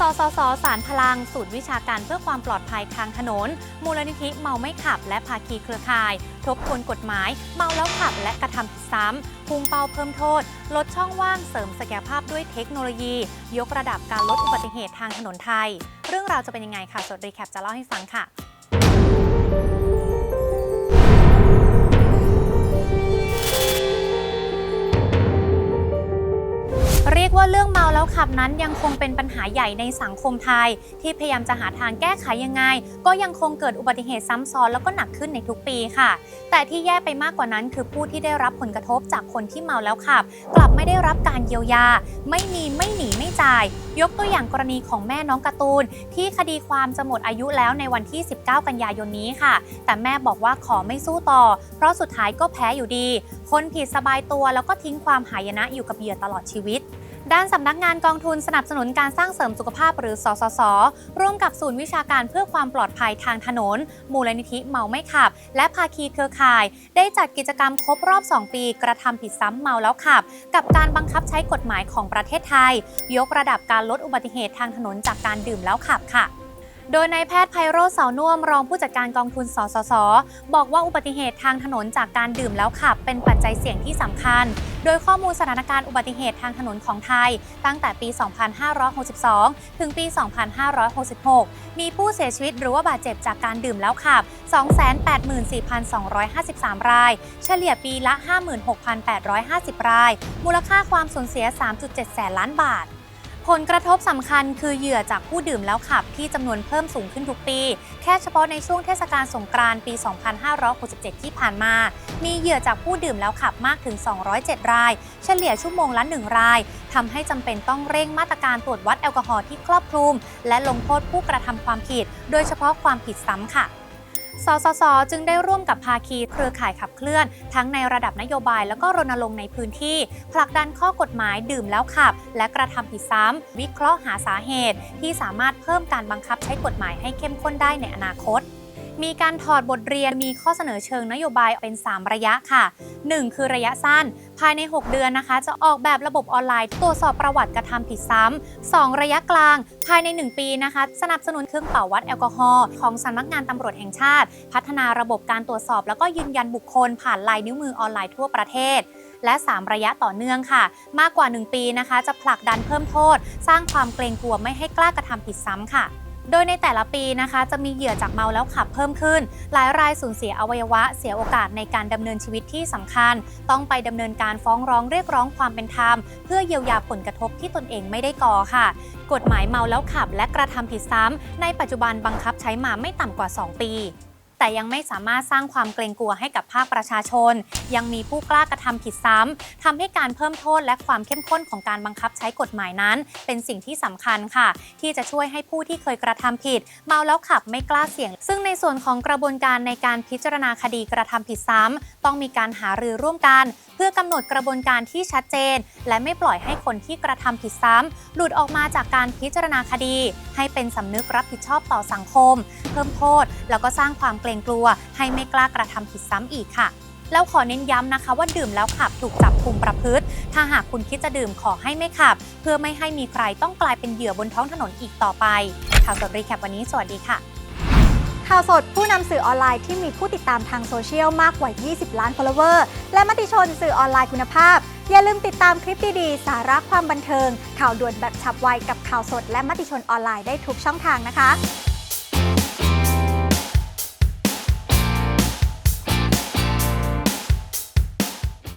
สสส สารพลัง สูตรวิชาการเพื่อความปลอดภัยทางถนน มูลนิธิเมาไม่ขับ และภาคีเครือข่าย ทบทวนกฎหมาย เมาแล้วขับ และกระทำผิดซ้ำพุ่งเป้าเพิ่มโทษ ลดช่องว่างเสริมศักยภาพด้วยเทคโนโลยี ยกระดับการลดอุบัติเหตุทางถนนไทย เรื่องราวจะเป็นยังไงค่ะสดรีแคปจะเล่าให้ฟังค่ะาวขับนั้นยังคงเป็นปัญหาใหญ่ในสังคมไทย ที่พยายามจะหาทางแก้ไขยังไง ก็ยังคงเกิดอุบัติเหตุซ้ำซ้อนแล้วก็หนักขึ้นในทุกปีค่ะ แต่ที่แย่ไปมากกว่านั้นคือผู้ที่ได้รับผลกระทบจากคนที่เมาแล้วขับ กลับไม่ได้รับการเยียวยา ไม่มีไม่หนีไม่จ่าย ยกตัวอย่างกรณีของแม่น้องการ์ตูน ที่คดีความจะหมดอายุแล้วในวันที่ 19 กันยายนนี้ค่ะ แต่แม่บอกว่าขอไม่สู้ต่อ เพราะสุดท้ายก็แพ้อยู่ดี คนผิดสบายตัวแล้วก็ทิ้งความหายนะอยู่กับเหยื่อตลอดชีวิต ด้านสำนักงานกองทุนสนับสนุนการสร้างเสริมสุขภาพหรือสสส ร่วมกับศูนย์วิชาการเพื่อความปลอดภัยทางถนน มูลนิธิเมาไม่ขับ และภาคีเครือข่าย ได้จัดกิจกรรมครบรอบ 2 ปี กระทำผิดซ้ำเมาแล้วขับ กับการบังคับใช้กฎหมายของประเทศไทย ยกระดับการลดอุบัติเหตุทางถนนจากการดื่มแล้วขับค่ะ โดยนายแพทย์ไพโรจน์เสานุ่มรองผู้จัดการกองทุนสสส บอกว่าอุบัติเหตุทางถนนจากการดื่มแล้วขับ เป็นปัจจัยเสี่ยงที่สำคัญ โดยข้อมูลสถานการณ์อุบัติเหตุทางถนนของไทย ตั้งแต่ปี 2562 ถึงปี 2566 มีผู้เสียชีวิตหรือว่าบาดเจ็บจากการดื่มแล้วขับ 284,253 ราย เฉลี่ยปีละ 56,850 ราย มูลค่าความสูญเสีย 3.7 แสนล้านบาท ผลกระทบสำคัญคือเหยื่อจากผู้ดื่มแล้วขับที่จำนวนเพิ่มสูงขึ้นทุกปี แค่เฉพาะในช่วงเทศกาลสงกรานต์ปี 2567 ที่ผ่านมา มีเหยื่อจากผู้ดื่มแล้วขับมากถึง 207 ราย เฉลี่ยชั่วโมงละ 1 ราย ทำให้จำเป็นต้องเร่งมาตรการตรวจวัดแอลกอฮอล์ที่ครอบคลุม และลงโทษผู้กระทำความผิด โดยเฉพาะความผิดซ้ำค่ะ สสส จึงได้ร่วมกับภาคีเครือข่ายขับเคลื่อน ทั้งในระดับนโยบายแล้วก็รณรงค์ในพื้นที่ ผลักดันข้อกฎหมายดื่มแล้วขับ และกระทำผิดซ้ำวิเคราะห์หาสาเหตุ ที่สามารถเพิ่มการบังคับใช้กฎหมายให้เข้มข้นได้ในอนาคต มีการถอดบทเรียนมีข้อเสนอเชิงนโยบายเป็น 3 ระยะค่ะ 1 คือระยะสั้น ภายใน 6 เดือนนะคะ จะออกแบบระบบออนไลน์ ตรวจสอบประวัติกระทำผิดซ้ำ2ระยะกลาง ภายใน 1 ปีนะคะ สนับสนุนเครื่องเป่าวัดแอลกอฮอล์ของสำนักงานตำรวจแห่งชาติ พัฒนาระบบการตรวจสอบ แล้วก็ยืนยันบุคคล ผ่านลายนิ้วมือออนไลน์ทั่วประเทศและ 3 ระยะต่อเนื่องค่ะ มากกว่า 1 ปีนะคะ จะผลักดันเพิ่มโทษ สร้างความเกรงกลัวไม่ให้กล้ากระทำผิดซ้ำค่ะ โดยในแต่ละปีนะคะ จะมีเหยื่อจากเมาแล้วขับเพิ่มขึ้น หลายรายสูญเสียอวัยวะ เสียโอกาสในการดำเนินชีวิตที่สำคัญ ต้องไปดำเนินการฟ้องร้องเรียกร้องความเป็นธรรม เพื่อเยียวยาผลกระทบที่ตนเองไม่ได้ก่อค่ะ กฎหมายเมาแล้วขับและกระทำผิดซ้ำในปัจจุบันบังคับใช้มาไม่ต่ำกว่า 2 ปี แต่ยังไม่สามารถสร้างความเกรงกลัวให้กับภาคประชาชน ยังมีผู้กล้ากระทำผิดซ้ำทำให้การเพิ่มโทษและความเข้มข้นของการบังคับใช้กฎหมายนั้น เป็นสิ่งที่สำคัญค่ะ ที่จะช่วยให้ผู้ที่เคยกระทำผิด เมาแล้วขับไม่กล้าเสี่ยง ซึ่งในส่วนของกระบวนการในการพิจารณาคดีกระทำผิดซ้ำต้องมีการหารือร่วมกัน เพื่อกำหนดกระบวนการที่ชัดเจน และไม่ปล่อยให้คนที่กระทำผิดซ้ำหลุดออกมาจากการพิจารณาคดี ให้เป็นสำนึกรับผิดชอบต่อสังคม เพิ่มโทษแล้วก็สร้างความเกรงกลัว ให้ไม่กล้ากระทำผิดซ้ำอีกค่ะแล้วขอเน้นย้ำนะคะว่าดื่มแล้วขับถูกจับคุมประพฤติ ถ้าหากคุณคิดจะดื่มขอให้ไม่ขับ เพื่อไม่ให้มีใครต้องกลายเป็นเหยื่อบนท้องถนนอีกต่อไป ข่าวสดรีแคปวันนี้ สวัสดีค่ะ ข่าวสดผู้นำสื่อออนไลน์ที่มีผู้ติดตามทางโซเชียลมากกว่า 20 ล้าน follower และมติชนสื่อออนไลน์คุณภาพ อย่าลืมติดตามคลิปดีๆ สาระความบันเทิง ข่าวด่วนแบบฉับไวกับข่าวสด และมติชนออนไลน์ได้ทุกช่องทางนะคะ